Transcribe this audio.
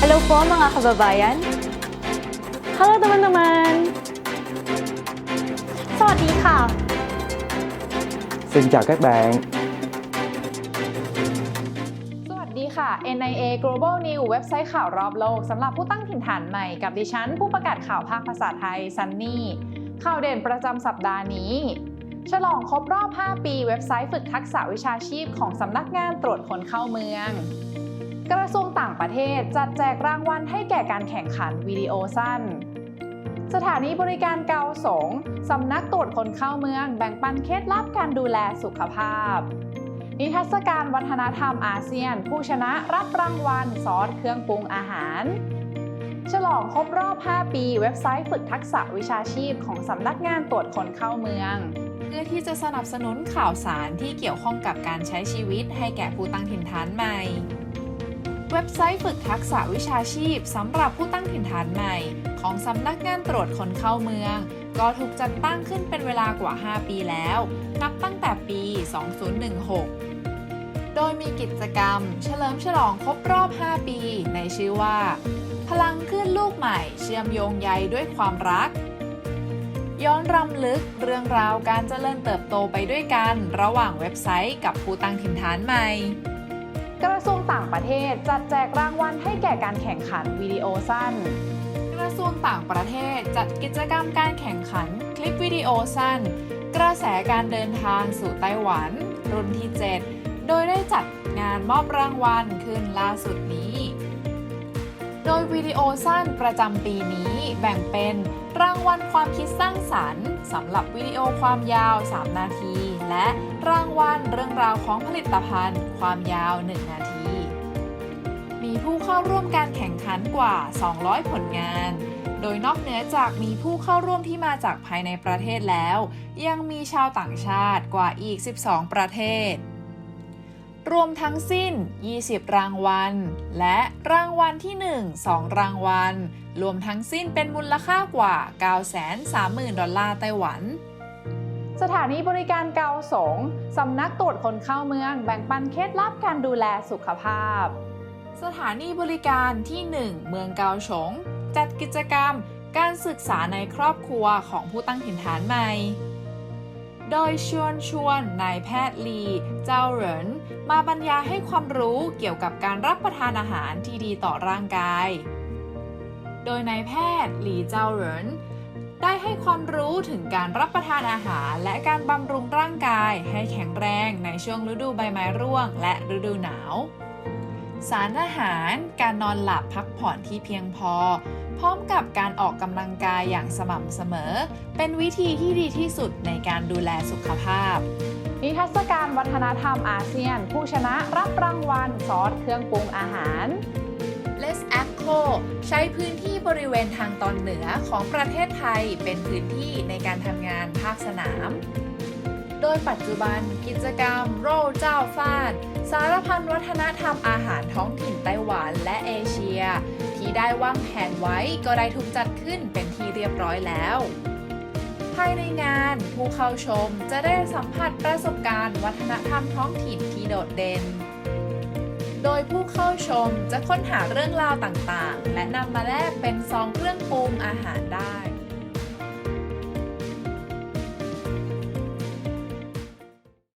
Hello po mga kababayan. Halo teman-teman. สวัสดีค่ะ Xin chào các bạn. สวัสดีค่ะ NIA Global News เว็บไซต์ข่าวรอบโลกสำหรับผู้ตั้งถิ่นฐานใหม่กับดิฉัน ผู้ประกาศข่าวภาคภาษาไทยซันนี่ข่าวเด่นประจำสัปดาห์นี้ ฉลองครบรอบ 5 ปีเว็บไซต์ฝึกทักษะวิชาชีพของสำนักงานตรวจคนเข้าเมือง กระทรวงต่างประ เทศ จัดแจกรางวัลให้แก่การแข่งขันวิดีโอสั้น สถานีบริการเกาสงสำนักตรวจคนเข้าเมือง แบ่งปันเคล็ดลับการดูแลสุขภาพ นิทรรศการวัฒนธรรมอาเซียน ผู้ชนะรับรางวัลซอสเครื่องปรุงอาหารฉลองครบรอบ 5 ปี เว็บไซต์ฝึกทักษะวิชาชีพของสำนักงานตรวจคนเข้าเมือง เพื่อที่จะสนับสนุนข่าวสารที่เกี่ยวข้องกับการใช้ชีวิตให้แก่ผู้ตั้งถิ่นฐานใหม่ ว็บไซต์ฝึกทักษะวิชาชีพสำหรับผู้ตั้งถิ่นฐานใหม่ ของสำนักงานตรวจคนเข้าเมือง ก็ถูกจัดตั้งขึ้นเป็นเวลากว่า 5 ปีแล้ว นับตั้งแต่ปี 2016 โดยมีกิจกรรม เฉลิมฉลองครบรอบ 5 ปี ในชื่อว่า พลังขึ้นลูกใหม่ เชื่อมโยงใยด้วยความรัก ย้อนรำลึกเรื่องราวการเจริญเติบโตไปด้วยกัน ระหว่างเว็บไซต์กับผู้ตั้งถิ่นฐานใหม่กระทรวง ประเทศ จัดแจกรางวัลให้แก่การแข่งขันวิดีโอสั้น กระทรวงต่างประเทศจัดกิจกรรมการแข่งขันคลิปวิดีโอสั้น กระแสการเดินทางสู่ไต้หวัน รุ่นที่ 7 โดยได้จัดงานมอบรางวัลขึ้นล่าสุดนี้ โดยวิดีโอสั้นประจำปีนี้แบ่งเป็นรางวัลความคิดสร้างสรรค์สำหรับวิดีโอความยาว 3 นาที และรางวัลเรื่องราวของผลิตภัณฑ์ความยาว 1 นาที มีผู้เข้าร่วมการแข่งขันกว่า 200 ผลงาน โดยนอกเหนือจากมีผู้เข้าร่วมที่มาจากภายในประเทศแล้ว ยังมีชาวต่างชาติกว่าอีก 12 ประเทศ รวมทั้งสิ้น 20 รางวัล และรางวัลที่ 1 2 รางวัล รวมทั้งสิ้นเป็นมูลค่ากว่า 930,000 ดอลลาร์ไต้หวันสถานีบริการเกาสง สำนักตรวจคนเข้าเมือง แบ่งปันเคล็ดลับการดูแลสุขภาพ สถานีบริการที่ 1 เมืองเกาฉงจัดกิจกรรมการศึกษาในครอบครัวของผู้ตั้งถิ่นฐานใหม่ โดยชวนชวนนายแพทย์ลี เจ้าเหริน มาบรรยายให้ความรู้เกี่ยวกับการรับประทานอาหารที่ดีต่อร่างกาย โดยนายแพทย์หลีเจ้าเหรินได้ให้ความรู้ถึงการรับประทานอาหาร และการบำรุงร่างกายให้แข็งแรงในช่วงฤดูใบไม้ร่วง และฤดูหนาว สารอาหาร การนอนหลับพักผ่อนที่เพียงพอ พร้อมกับการออกกำลังกายอย่างสม่ำเสมอ เป็นวิธีที่ดีที่สุดในการดูแลสุขภาพ นิทรรศการวัฒนธรรมอาเซียน ผู้ชนะรับรางวัลซอสเครื่องปรุงอาหาร Les a c o ใช้พื้นที่บริเวณทางตอนเหนือของประเทศไทยเป็นพื้นที่ในการทำงานภาคสนาม โดยปัจจุบันกิจกรรม โรลเจ้าฟาดสารพันวัฒนธรรมอาหารท้องถิ่นไต้หวันและเอเชีย ที่ได้วางแผนไว้ก็ได้ถูกจัดขึ้นเป็นที่เรียบร้อยแล้วภายในงานผู้เข้าชมจะได้สัมผัสประสบการณ์ วัฒนธรรมท้องถิ่นที่โดดเด่น โดยผู้เข้าชมจะค้นหาเรื่องราวต่างๆ และนำมาแลกเป็นซองเครื่องปรุงอาหารได้